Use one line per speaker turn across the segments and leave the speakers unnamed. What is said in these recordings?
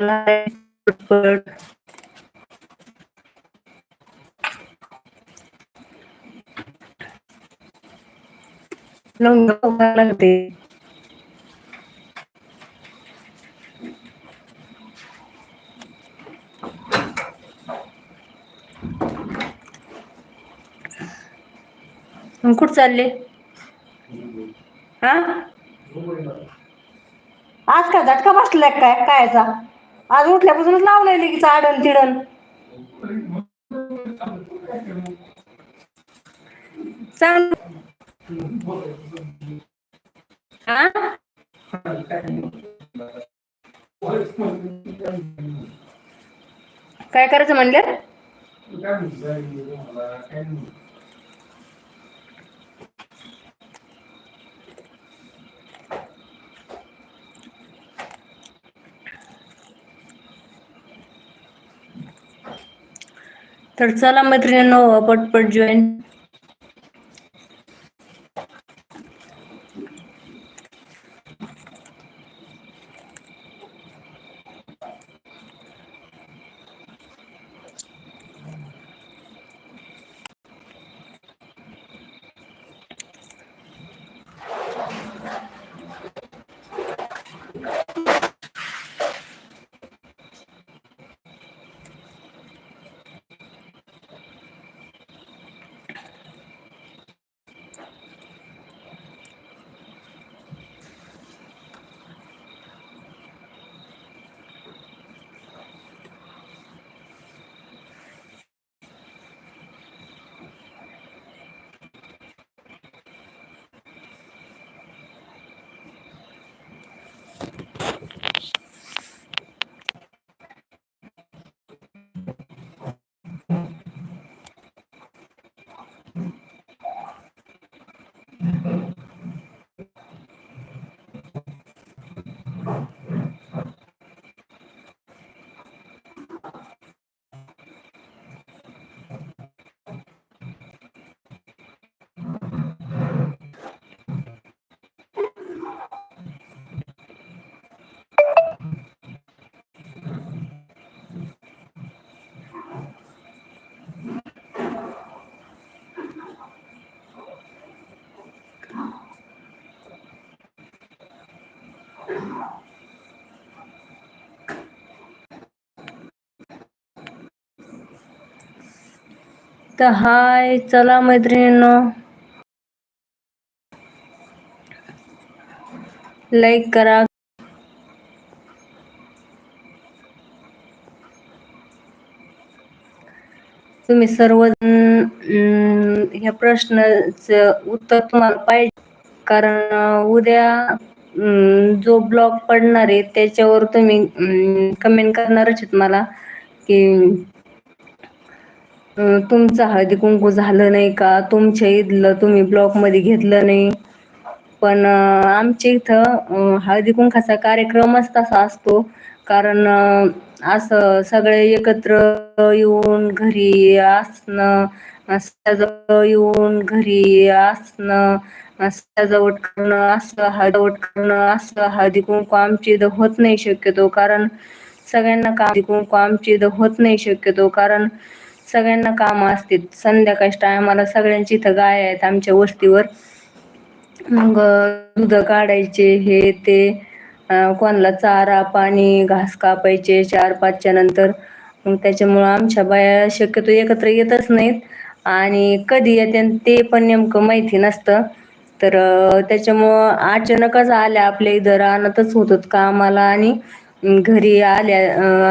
पटपट लवंग फोडायला लागते मग कुठं चालले? हा? आज का झटका बसलाय काय? कायचा आज उठल्यापासूनच लावलंय लगेच आडन तिडन चांग हा काय करायचं म्हणलं? तर चला मैत्रिणींनो पटपट जॉईन तर हाय चला मैत्रिणींनो. लाईक करा. तुम्ही सर्वजण अं, ह्या प्रश्नाचं उत्तर तुम्हाला पाहिजे. कारण उद्या अं, जो ब्लॉग पडणार आहे त्याच्यावर तुम्ही कमेंट करणारच आहेत मला की तुमचं हळदी कुंकू झालं नाही का? तुमच्या इथलं तुम्ही ब्लॉकमध्ये घेतलं नाही. पण आमच्या इथं हळदी कुंकाचा कार्यक्रमच तसा असतो. कारण असं सगळे एकत्र येऊन घरी असणं अं, येऊन घरी असणं सजावट करणं असं हळदवट करणं असं हळदी कुंकू आमची इथं होत नाही शक्यतो. कारण सगळ्यांना का हळदी कुंकू आमची इथं होत नाही शक्यतो. कारण सगळ्यांना काम असतात संध्याकाळच्या टायमाला सगळ्यांची इथं गाय आहेत आमच्या वस्तीवर. मग दूध काढायचे हे ते कोणाला चारा पाणी घास कापायचे चार पाचच्या नंतर. मग त्याच्यामुळं आमच्या बाया शक्यतो एकत्र येतच नाहीत. आणि कधी येते ते पण नेमकं माहिती नसतं. तर त्याच्यामुळं अचानकच आल्या आपल्या इथं रानातच होतात कामाला आणि घरी आल्या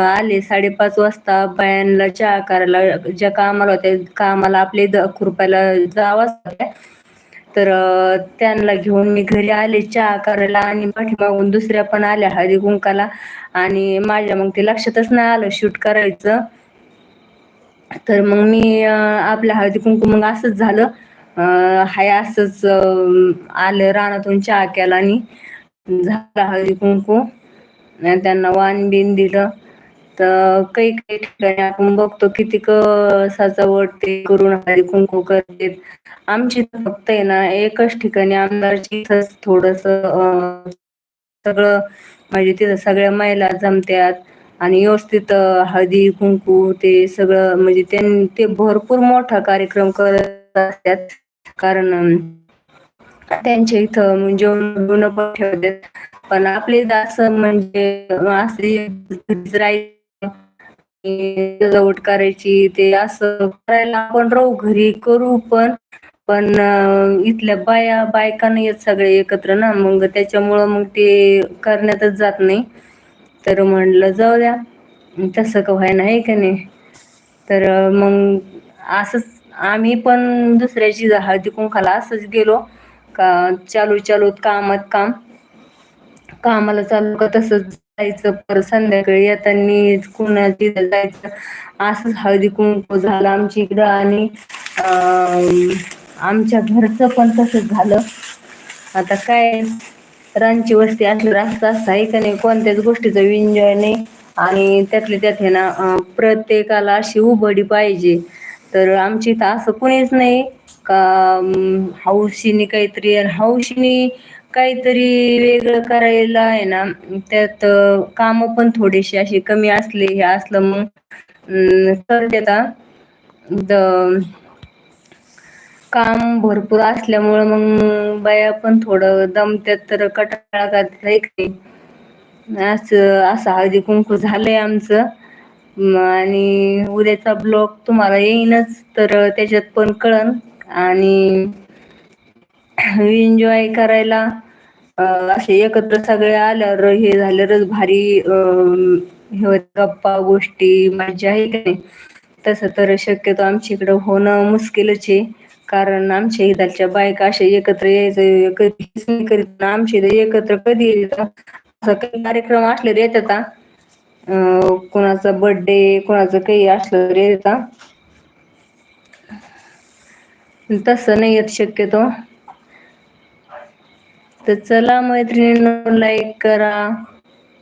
आले साडेपाच वाजता बायांना चहा करायला ज्या कामाला होत्या कामाला आपल्या इथं खुरपायला जावंच होत्या तर त्यांना घेऊन मी घरी आले चहा करायला आणि पाठीमागून दुसऱ्या पण आल्या हळदी कुंकाला. आणि माझ्या मग ते लक्षातच नाही आलं शूट करायचं. तर मग मी आपल्या हळदी कुंकू मग असंच झालं. हाय असंच आलं रानातून चहा केला आणि झाला हळदी कुंकू. त्यांना वाण बिन दिलं. तर काही काही ठिकाणी आपण बघतो किती क सजावट ते करून हळदी कुंकू करते आमची फक्त आहे ना एकच ठिकाणी आमदारची थोडस सगळं म्हणजे तिथं सगळ्या महिला जमत्यात आणि व्यवस्थित हळदी कुंकू ते सगळं म्हणजे त्यांनी ते भरपूर मोठा कार्यक्रम करत असतात. कारण त्यांच्या इथं जेवण पण ठेवतात. पण आपले इथं असं म्हणजे असे घरीच राहायचं सजावट करायची ते असं करायला आपण राहू घरी करू पण पण इथल्या बाया बायका नाही आहेत सगळे एकत्र ना मग त्याच्यामुळं मग ते करण्यातच जात नाही. तर म्हणलं जाऊ द्या. तसं का व्हायना आहे का नाही? तर मग असंच आम्ही पण दुसऱ्याची हळदी कुंकाला असंच गेलो. का चालू चालू कामात काम. कामाला चालू का तसंच जायचं. परत संध्याकाळी येताना कुणाची जायचं. असंच हळदी कुंकू झालं आमच्या इकडं आणि आमच्या घरचं पण तसंच झालं. आता काय रांची वस्ती असल्यावर असं असतं आहे का नाही? कोणत्याच गोष्टीचा एन्जॉय नाही. आणि त्यातले त्यात आहे ना प्रत्येकाला अशी उबडी पाहिजे. तर आमची इथं असं कुणीच नाही. का हौशीने काहीतरी आणि हौशीने काहीतरी वेगळं करायला आहे ना. त्यात काम पण थोडेसे असे कमी असले हे असलं मग तर देता द काम भरपूर असल्यामुळं मग बाया पण थोडं दमत्यात तर कटाळा करतात नाही? असं असं हळदी कुंकू झालंय आमचं. आणि उद्याचा ब्लॉग तुम्हाला येईनच तर त्याच्यात पण कळन. आणि एन्जॉय करायला असे एकत्र सगळे आल्यावर हे झाल्यावरच भारी हे गप्पा गोष्टी मज्जा आहे की नाही? तसं तर शक्यतो आमच्या इकडं होणं मुश्किलच आहे. कारण आमच्या इथालच्या बायका असे एकत्र यायचं कधीच नाही करीत. आमच्या इथं एकत्र कधी असा असं काही कार्यक्रम असले येतात हा. अं, कोणाचा बर्थडे कोणाचं काही असलं तर येतात. तसं नाही येत शक्यतो. तर चला मैत्रिणींना लाईक करा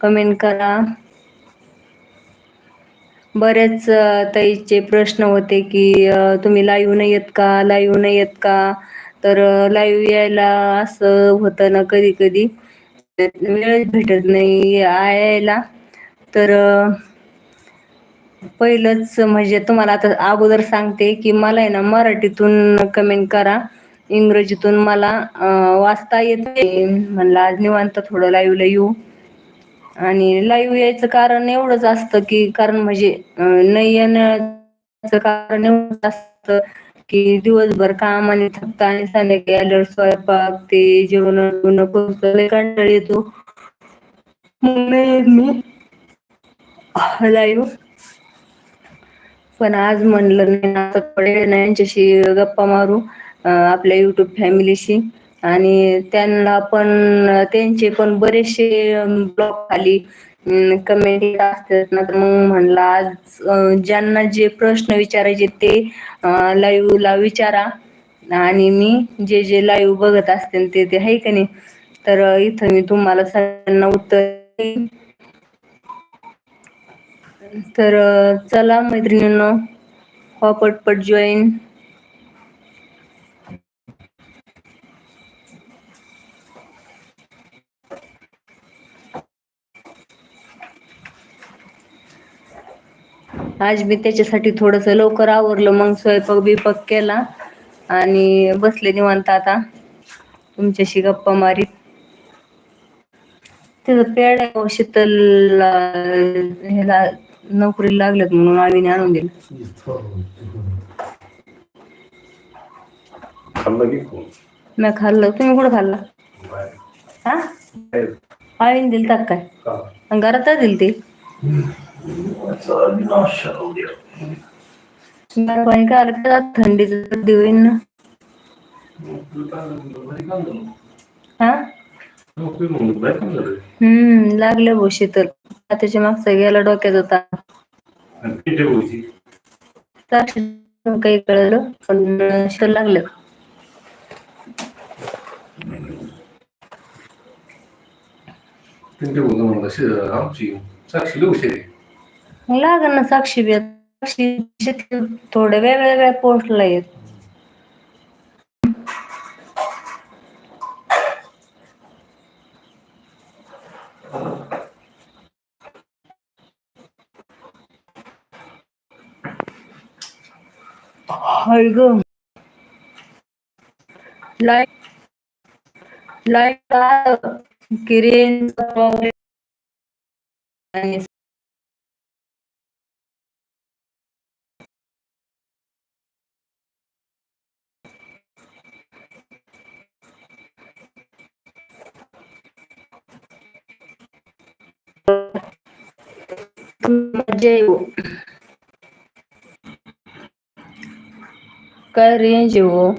कमेंट करा. बरेच ताईचे प्रश्न होते की तुम्ही लाईव्ह नाही येत का? लाईव्ह नाही येत का? तर लाईव्ह यायला असं होतं ना कधी कधी वेळच भेटत नाही यायला. तर पहिलंच म्हणजे तुम्हाला आता अगोदर सांगते की मला आहे ना मराठीतून कमेंट करा. इंग्रजीतून मला वाचता येत. म्हणलं आज निवांत थोडं लाईव्हला येऊ. आणि लाईव्ह यायचं कारण एवढंच असतं की कारण म्हणजे नाही येण्याचं कारण एवढंच असतं की दिवसभर काम आणि थकता आणि संध्याकाळी आल्यावर स्वयंपाक ते जेवण बिवणं येतो. नाही मी लाईव्ह पण आज म्हणलं नाही आता यांच्याशी गप्पा मारू. आपल्या युट्यूब फॅमिलीशी आणि त्यांना पण त्यांचे पण बरेचसे ब्लॉग खाली कमेंट असतात. ना तर मग म्हणलं आज ज्यांना जे प्रश्न विचारायचे ते लाईव्हला विचारा. आणि मी जे जे लाईव्ह बघत असते ते ते आहे का नाही? तर इथं मी तुम्हाला सगळ्यांना उत्तर देईन. तर चला मैत्रिणींनो हो पटपट जॉईन आज मी त्याच्यासाठी थोडस लवकर आवरलं मग स्वयंपाक बिपाक केला आणि बसले निवांत आता. तुमच्याशी गप्पा मारीत. तिथं पेड हो, शीतल ह्याला नोकरीला लागलेत म्हणून आईने आणून दिलं.
खाल्लं की कोण?
मी खाल्लं. तुम्ही कुठं खाल्ला? हा? आईने दिल तर काय घरातच दिल ते
सर्दी नाशा
पाणी का आलं का थंडीचं ना हा हम्म लागलं भाऊ शीतल त्याच्या मागचा गेला डोक्यात होता काही कळलं पण लागलं
म्हणलं आमची साक्षी उशीर आहे
लागेल ना साक्षी बी. साक्षी थोड्या वेगवेगळ्या पोस्टला येत लाईक लाईक किरेन प्रॉब्लेम आणि मजा येऊ काय रेंज येऊ